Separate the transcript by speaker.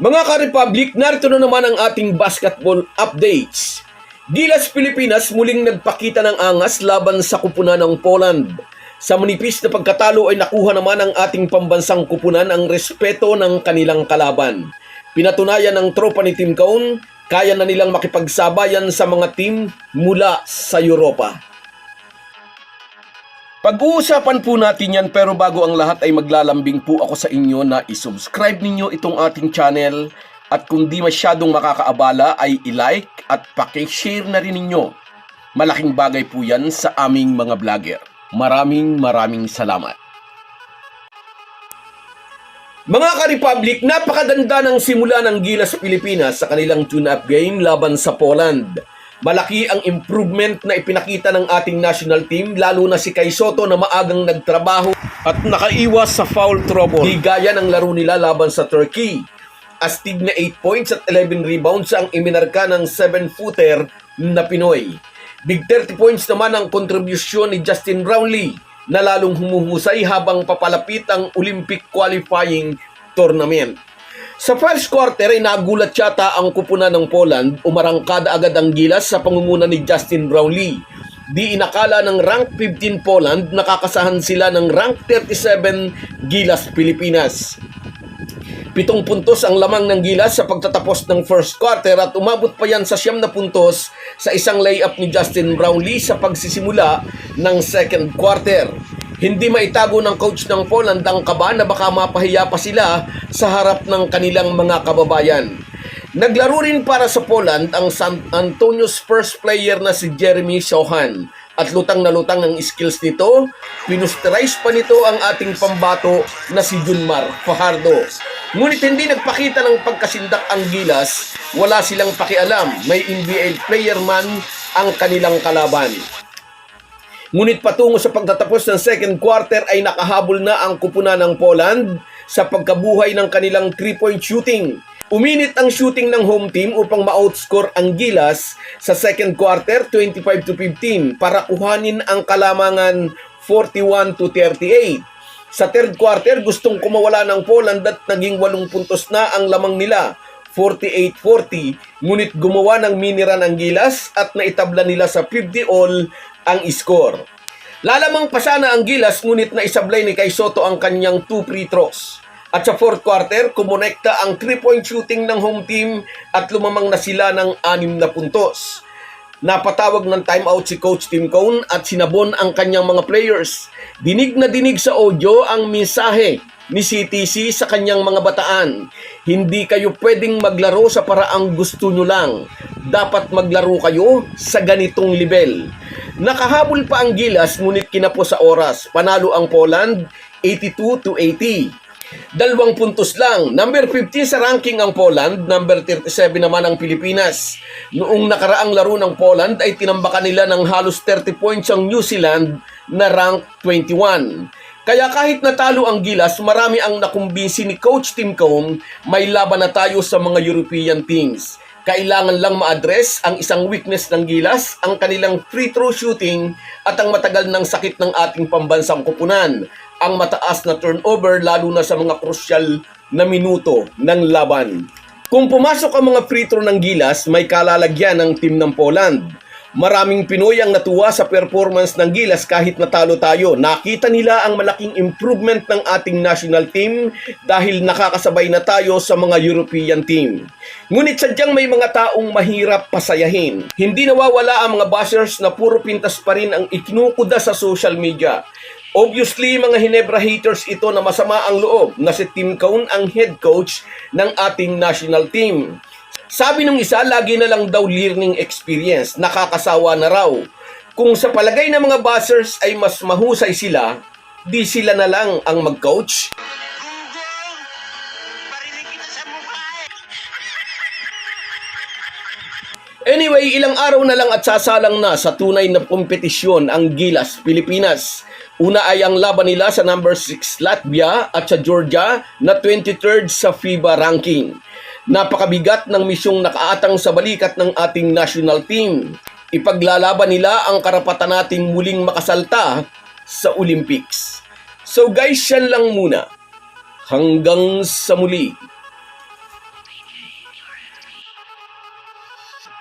Speaker 1: Mga ka-Republic, narito na naman ang ating basketball updates. Gilas Pilipinas muling nagpakita ng angas laban sa kupunan ng Poland. Sa manipis na pagkatalo ay nakuha naman ng ating pambansang kupunan ang respeto ng kanilang kalaban. Pinatunayan ng tropa ni Team Cone, kaya na nilang makipagsabayan sa mga team mula sa Europa. Pag-uusapan po natin yan pero bago ang lahat ay maglalambing po ako sa inyo na isubscribe ninyo itong ating channel at kung di masyadong makakaabala ay i-like at pakishare na rin ninyo. Malaking bagay po yan sa aming mga vlogger. Maraming maraming salamat. Mga ka-Republic, napakaganda ng simula ng Gilas Pilipinas sa kanilang tune-up game laban sa Poland. Malaki ang improvement na ipinakita ng ating national team lalo na si Kai Soto na maagang nagtrabaho at nakaiwas sa foul trouble. Di gaya ng laro nila laban sa Turkey. Astig na 8 points at 11 rebounds ang iminarka ng 7-footer na Pinoy. Big 30 points naman ang kontribusyon ni Justin Brownlee na lalong humuhusay habang papalapit ang Olympic qualifying tournament. Sa first quarter ay nagulat yata ang kupunan ng Poland, umarangkada agad ang gilas sa pangunguna ni Justin Brownlee. Di inakala ng rank 15 Poland, nakakasahan sila ng rank 37 Gilas Pilipinas. Pitong puntos ang lamang ng Gilas sa pagtatapos ng first quarter at umabot pa yan sa siyam na puntos sa isang layup ni Justin Brownlee sa pagsisimula ng second quarter. Hindi maitago ng coach ng Poland ang kaba na baka mapahiya pa sila sa harap ng kanilang mga kababayan. Naglaro rin para sa Poland ang San Antonio's first player na si Jeremy Sohan at lutang na lutang ang skills nito, pinusterize pa nito ang ating pambato na si Junmar Fajardo. Ngunit hindi nagpakita ng pagkasindak ang gilas, wala silang pakialam, may NBL player man ang kanilang kalaban. Ngunit patungo sa pagtatapos ng second quarter ay nakahabol na ang kupunan ng Poland sa pagkabuhay ng kanilang 3-point shooting. Uminit ang shooting ng home team upang ma-outscore ang Gilas sa second quarter 25 to 15 para kuhanin ang kalamangan 41 to 38. Sa third quarter, gustong kumawala ng Poland at naging 8 puntos na ang lamang nila, 48-40. Ngunit gumawa ng miniran ang Gilas at naitabla nila sa 50 all ang score. Lalamang pa sana ang Gilas ngunit naisablay ni Kay Soto ang kanyang 2 free throws. At sa fourth quarter, kumonekta ang 3-point shooting ng home team at lumamang na sila ng 6 na puntos. Napatawag ng timeout si Coach Tim Cone at sinabon ang kanyang mga players. Dinig na dinig sa audio ang mensahe ni CTC sa kanyang mga bataan. Hindi kayo pwedeng maglaro sa paraang gusto nyo lang. Dapat maglaro kayo sa ganitong level. Nakahabol pa ang Gilas ngunit kinapo sa oras. Panalo ang Poland 82 to 80. Dalawang puntos lang. Number 15 sa ranking ang Poland, number 37 naman ang Pilipinas. Noong nakaraang laro ng Poland ay tinambakan nila ng halos 30 points ang New Zealand na rank 21. Kaya kahit natalo ang Gilas, marami ang nakumbinsi ni Coach Tim Cone, may laban na tayo sa mga European teams. Kailangan lang ma-address ang isang weakness ng Gilas, ang kanilang free throw shooting at ang matagal ng sakit ng ating pambansang kupunan, ang mataas na turnover lalo na sa mga krusyal na minuto ng laban. Kung pumasok ang mga free throw ng Gilas, may kalalagyan ng team ng Poland. Maraming Pinoy ang natuwa sa performance ng Gilas kahit natalo tayo. Nakita nila ang malaking improvement ng ating national team dahil nakakasabay na tayo sa mga European team. Ngunit sadyang may mga taong mahirap pasayahin. Hindi nawawala ang mga bashers na puro pintas pa rin ang ikinukuda sa social media. Obviously, mga Hinebra haters ito na masama ang loob na si Tim Cone ang head coach ng ating national team. Sabi nung isa, lagi na lang daw learning experience, nakakasawa na raw. Kung sa palagay ng mga bashers ay mas mahusay sila, di sila na lang ang mag-coach. Anyway, ilang araw na lang at sasalang na sa tunay na kompetisyon ang Gilas, Pilipinas. Una ay ang laban nila sa number 6 Latvia at sa Georgia na 23rd sa FIBA ranking. Napakabigat ng misyong nakaatang sa balikat ng ating national team. Ipaglalaban nila ang karapatan nating muling makasalta sa Olympics. So guys, yan lang muna. Hanggang sa muli.